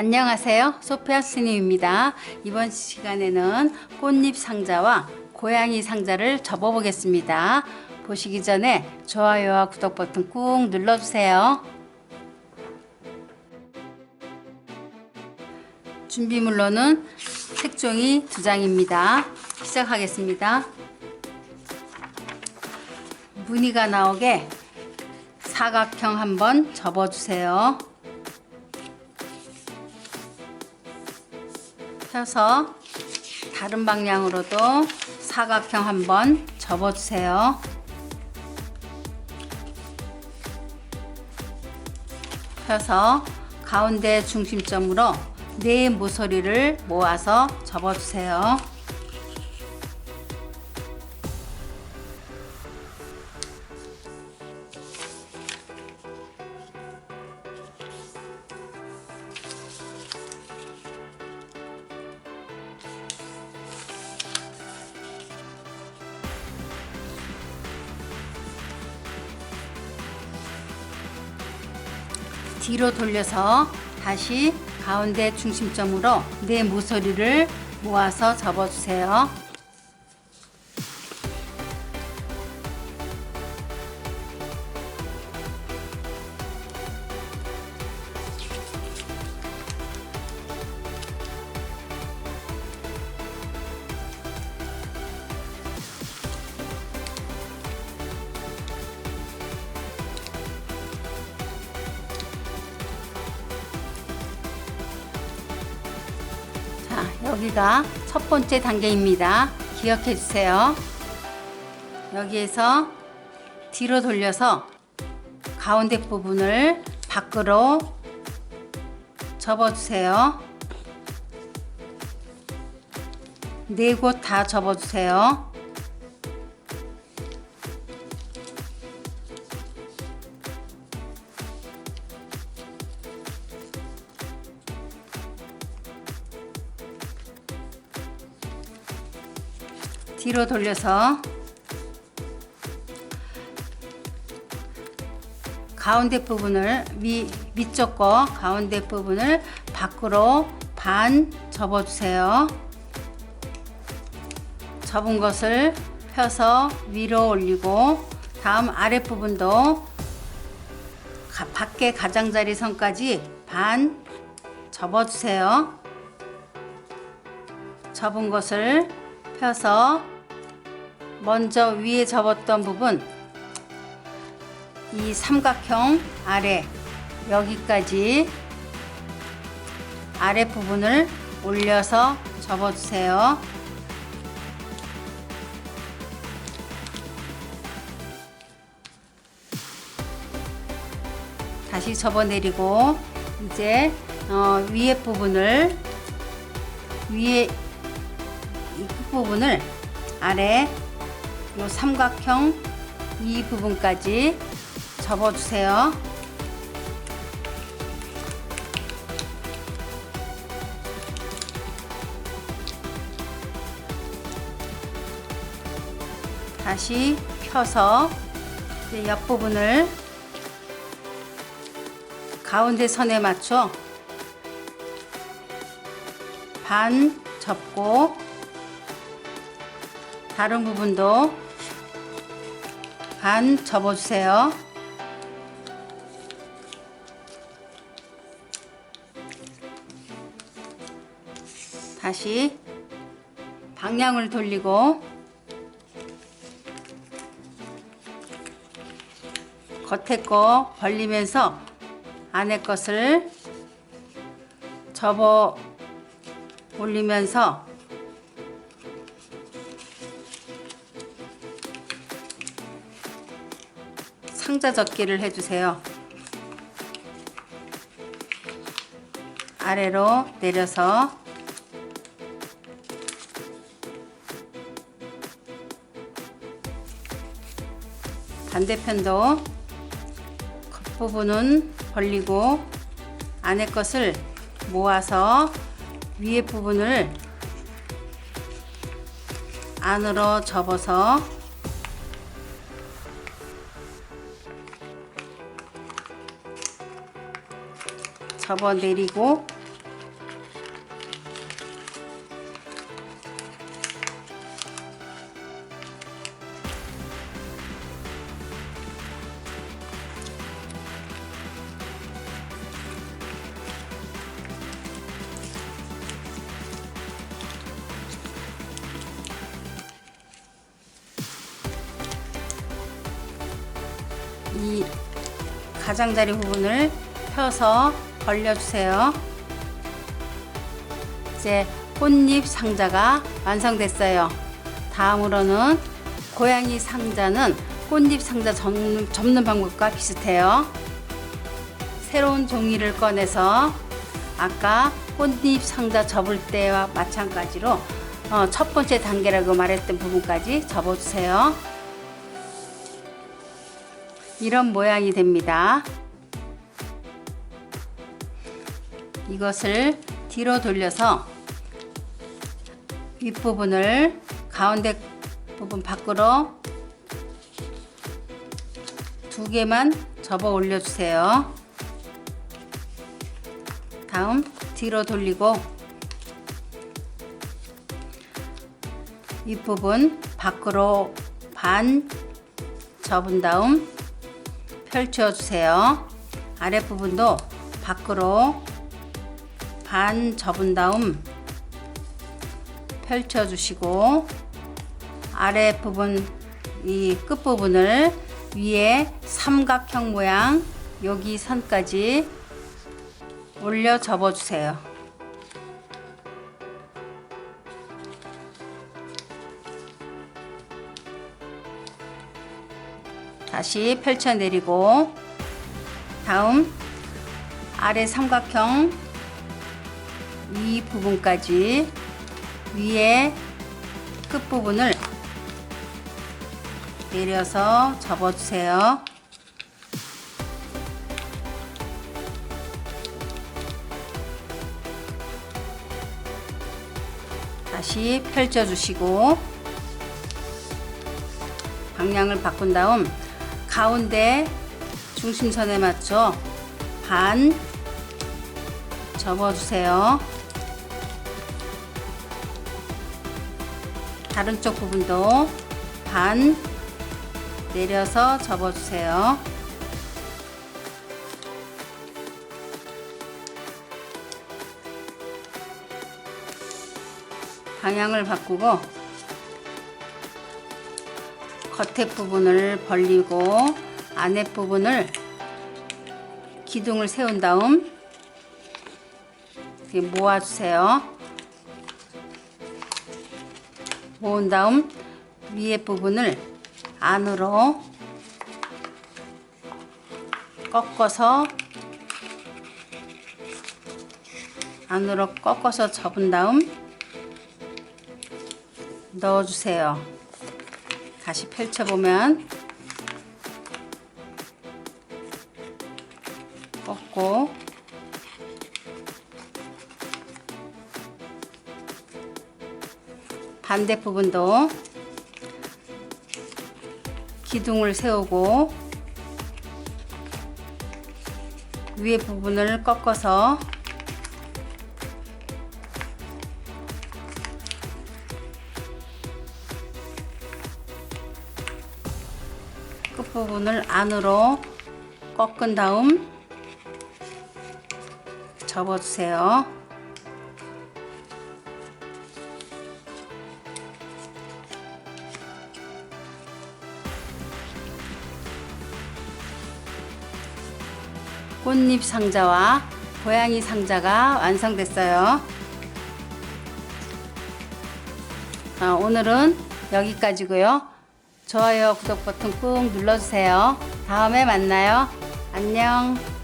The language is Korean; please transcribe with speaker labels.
Speaker 1: 안녕하세요. 소피아 스님입니다. 이번 시간에는 꽃잎 상자와 고양이 상자를 접어 보겠습니다. 보시기 전에 좋아요와 구독 버튼 꾹 눌러주세요. 준비물로는 색종이 두 장입니다. 시작하겠습니다. 무늬가 나오게 사각형 한번 접어주세요. 펴서 다른 방향으로도 사각형 한번 접어주세요. 펴서 가운데 중심점으로 네 모서리를 모아서 접어주세요. 뒤로 돌려서 다시 가운데 중심점으로 네 모서리를 모아서 접어주세요. 여기가 첫 번째 단계입니다. 기억해 주세요. 여기에서 뒤로 돌려서 가운데 부분을 밖으로 접어 주세요. 네 곳 다 접어 주세요. 뒤로 돌려서 가운데 부분을 위, 위쪽 거 가운데 부분을 밖으로 반 접어 주세요. 접은 것을 펴서 위로 올리고 다음 아랫 부분도 가- 밖에 가장자리 선까지 반 접어 주세요. 접은 것을 펴서 먼저 위에 접었던 부분 이 삼각형 아래 여기까지 아래 부분을 올려서 접어주세요. 다시 접어내리고 이제 어, 위에 부분을 위에 이 끝부분을 아래 요 삼각형 이 부분까지 접어주세요. 다시 펴서 옆부분을 가운데 선에 맞춰 반 접고 다른 부분도 반 접어주세요. 다시 방향을 돌리고 겉에 거 벌리면서 안에 것을 접어 올리면서 상자 접기를 해주세요. 아래로 내려서 반대편도 겉부분은 벌리고 안에 것을 모아서 위에 부분을 안으로 접어서 접어내리고 이 가장자리 부분을 펴서 벌려주세요. 이제 꽃잎 상자가 완성됐어요. 다음으로는 고양이 상자는 꽃잎 상자 접는, 접는 방법과 비슷해요. 새로운 종이를 꺼내서 아까 꽃잎 상자 접을 때와 마찬가지로 어, 첫 번째 단계라고 말했던 부분까지 접어주세요. 이런 모양이 됩니다. 이것을 뒤로 돌려서 윗부분을 가운데 부분 밖으로 두 개만 접어 올려주세요. 다음 뒤로 돌리고 윗부분 밖으로 반 접은 다음 펼쳐 주세요. 아랫부분도 밖으로 반 접은 다음 펼쳐 주시고 아랫부분 이 끝부분을 위에 삼각형 모양 여기 선까지 올려 접어 주세요. 다시 펼쳐 내리고 다음 아래 삼각형 위 부분까지 위에 끝부분을 내려서 접어 주세요. 다시 펼쳐 주시고 방향을 바꾼 다음 가운데 중심선에 맞춰 반 접어 주세요. 다른 쪽 부분도 반 내려서 접어 주세요. 방향을 바꾸고 겉에 부분을 벌리고 안에 부분을 기둥을 세운 다음 모아주세요. 모은 다음 위에 부분을 안으로 꺾어서 안으로 꺾어서 접은 다음 넣어주세요. 다시 펼쳐보면 꺾고 반대 부분도 기둥을 세우고 위에 부분을 꺾어서 끝부분을 안으로 꺾은 다음 접어주세요. 꽃잎 상자와 고양이 상자가 완성됐어요. 아, 오늘은 여기까지고요. 좋아요, 구독 버튼 꾹 눌러주세요. 다음에 만나요. 안녕.